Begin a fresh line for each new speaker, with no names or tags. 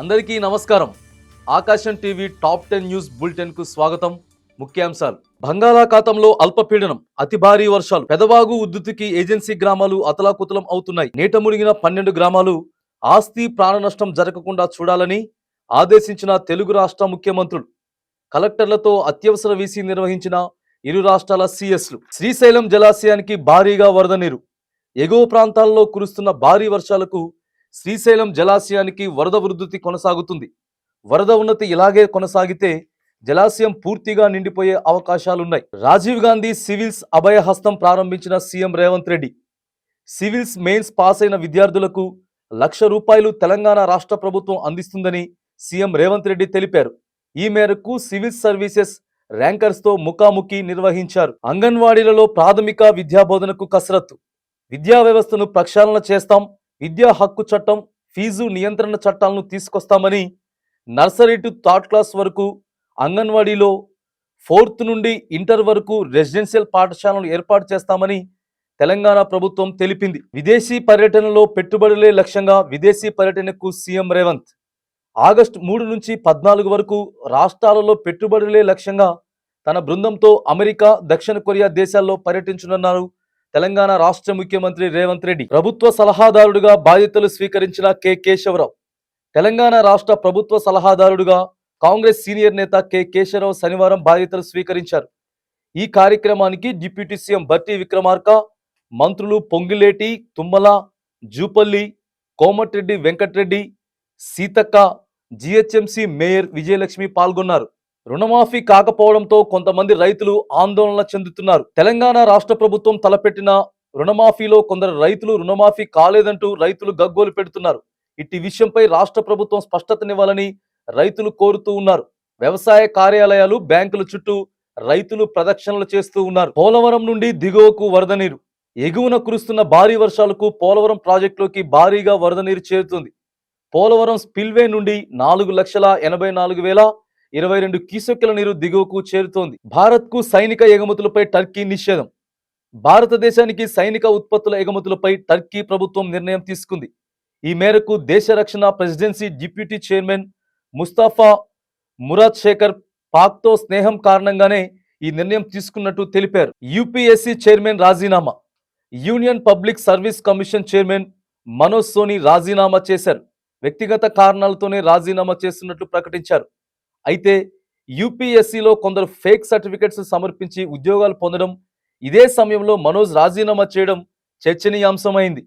అందరికీ నమస్కారం. Aakasam TV top ten news బులెటిన్కు స్వాగతం. ముఖ్యాంశాలు. బంగాళాఖాతంలో అల్పపీడనం అతి భారీ వర్షాలు పెదవాగు ఉద్ధృతికి ఏజెన్సీ గ్రామాలు అతలాకుతలం అవుతున్నాయి. నీట మునిగిన పన్నెండు గ్రామాలు ఆస్తి ప్రాణ నష్టం జరగకుండా చూడాలని ఆదేశించిన తెలుగు రాష్ట్ర ముఖ్యమంత్రులు. కలెక్టర్లతో అత్యవసర వీసీ నిర్వహించిన ఇరు రాష్ట్రాల సిఎస్లు. శ్రీశైలం జలాశయానికి భారీగా వరద నీరు. ఎగువ ప్రాంతాల్లో కురుస్తున్న భారీ వర్షాలకు శ్రీశైలం జలాశయానికి వరద వృద్ధి కొనసాగుతుంది. వరద ఉన్నతి ఇలాగే కొనసాగితే జలాశయం పూర్తిగా నిండిపోయే అవకాశాలున్నాయి. రాజీవ్ గాంధీ సివిల్స్ అభయహస్తం ప్రారంభించిన CM Revanth Reddy. Civils mains pass అయిన విద్యార్థులకు లక్ష రూపాయలు తెలంగాణ రాష్ట్ర ప్రభుత్వం అందిస్తుందని సీఎం రేవంత్ రెడ్డి తెలిపారు. ఈ మేరకు సివిల్ సర్వీసెస్ ర్యాంకర్స్తో ముఖాముఖి నిర్వహించారు. అంగన్వాడీలలో ప్రాథమిక విద్యాబోధనకు కసరత్తు. విద్యా వ్యవస్థను ప్రక్షాళన చేస్తాం. విద్యా హక్కు చట్టం ఫీజు నియంత్రణ చట్టాలను తీసుకొస్తామని నర్సరీ టు థర్డ్ క్లాస్ వరకు అంగన్వాడీలో ఫోర్త్ నుండి ఇంటర్ వరకు రెసిడెన్షియల్ పాఠశాలను ఏర్పాటు చేస్తామని తెలంగాణ ప్రభుత్వం తెలిపింది. విదేశీ పర్యటనలో పెట్టుబడులే లక్ష్యంగా విదేశీ పర్యటనకు సీఎం రేవంత్. ఆగస్టు మూడు నుంచి పద్నాలుగు వరకు రాష్ట్రాలలో పెట్టుబడులే లక్ష్యంగా తన బృందంతో అమెరికా దక్షిణ కొరియా దేశాల్లో పర్యటించనున్నారు తెలంగాణ రాష్ట్ర ముఖ్యమంత్రి రేవంత్ రెడ్డి ప్రభుత్వ సలహాదారుడిగా బాధ్యతలు స్వీకరించిన కె కేశవరావు. తెలంగాణ రాష్ట్ర ప్రభుత్వ సలహాదారుడుగా కాంగ్రెస్ సీనియర్ నేత కె కేశవరావు శనివారం బాధ్యతలు స్వీకరించారు. ఈ కార్యక్రమానికి డిప్యూటీ సీఎం భట్టి విక్రమార్క మంత్రులు పొంగిలేటి తుమ్మల జూపల్లి కోమటిరెడ్డి వెంకటరెడ్డి సీతక్క జిహెచ్ఎంసీ మేయర్ విజయలక్ష్మి పాల్గొన్నారు. రుణమాఫీ కాకపోవడంతో కొంతమంది రైతులు ఆందోళన చెందుతున్నారు. తెలంగాణ రాష్ట్ర ప్రభుత్వం తలపెట్టిన రుణమాఫీలో కొందరు రైతులు రుణమాఫీ కాలేదంటూ రైతులు గగ్గోలు పెడుతున్నారు. ఇట్టి విషయంపై రాష్ట్ర ప్రభుత్వం స్పష్టతనివ్వాలని రైతులు కోరుతూ ఉన్నారు. వ్యవసాయ కార్యాలయాలు బ్యాంకుల చుట్టూ రైతులు ప్రదక్షిణలు చేస్తూ ఉన్నారు. పోలవరం నుండి దిగువకు వరద నీరు. ఎగువన కురుస్తున్న భారీ వర్షాలకు పోలవరం ప్రాజెక్టులోకి భారీగా వరద నీరు చేరుతుంది. పోలవరం స్పిల్వే నుండి నాలుగు లక్షల ఎనభై నాలుగు వేల ఇరవై రెండు కీసొక్కెల నీరు దిగువకు చేరుతోంది. భారత్కు సైనిక ఎగుమతులపై టర్కీ నిషేధం. భారతదేశానికి సైనిక ఉత్పత్తుల ఎగుమతులపై టర్కీ ప్రభుత్వం నిర్ణయం తీసుకుంది. ఈ మేరకు దేశ రక్షణ presidency deputy chairman Mustafa Murad Shekhar పాక్తో స్నేహం కారణంగానే ఈ నిర్ణయం తీసుకున్నట్టు తెలిపారు. యూపీఎస్సీ చైర్మన్ రాజీనామా. Union public service commission chairman Manoj Soni రాజీనామా చేశారు. వ్యక్తిగత కారణాలతోనే రాజీనామా చేస్తున్నట్లు ప్రకటించారు. అయితే యూపీఎస్సీలో కొందరు ఫేక్ సర్టిఫికెట్స్ సమర్పించి ఉద్యోగాలు పొందడం ఇదే సమయంలో మనోజ్ రాజీనామా చేయడం చర్చనీయాంశమైంది.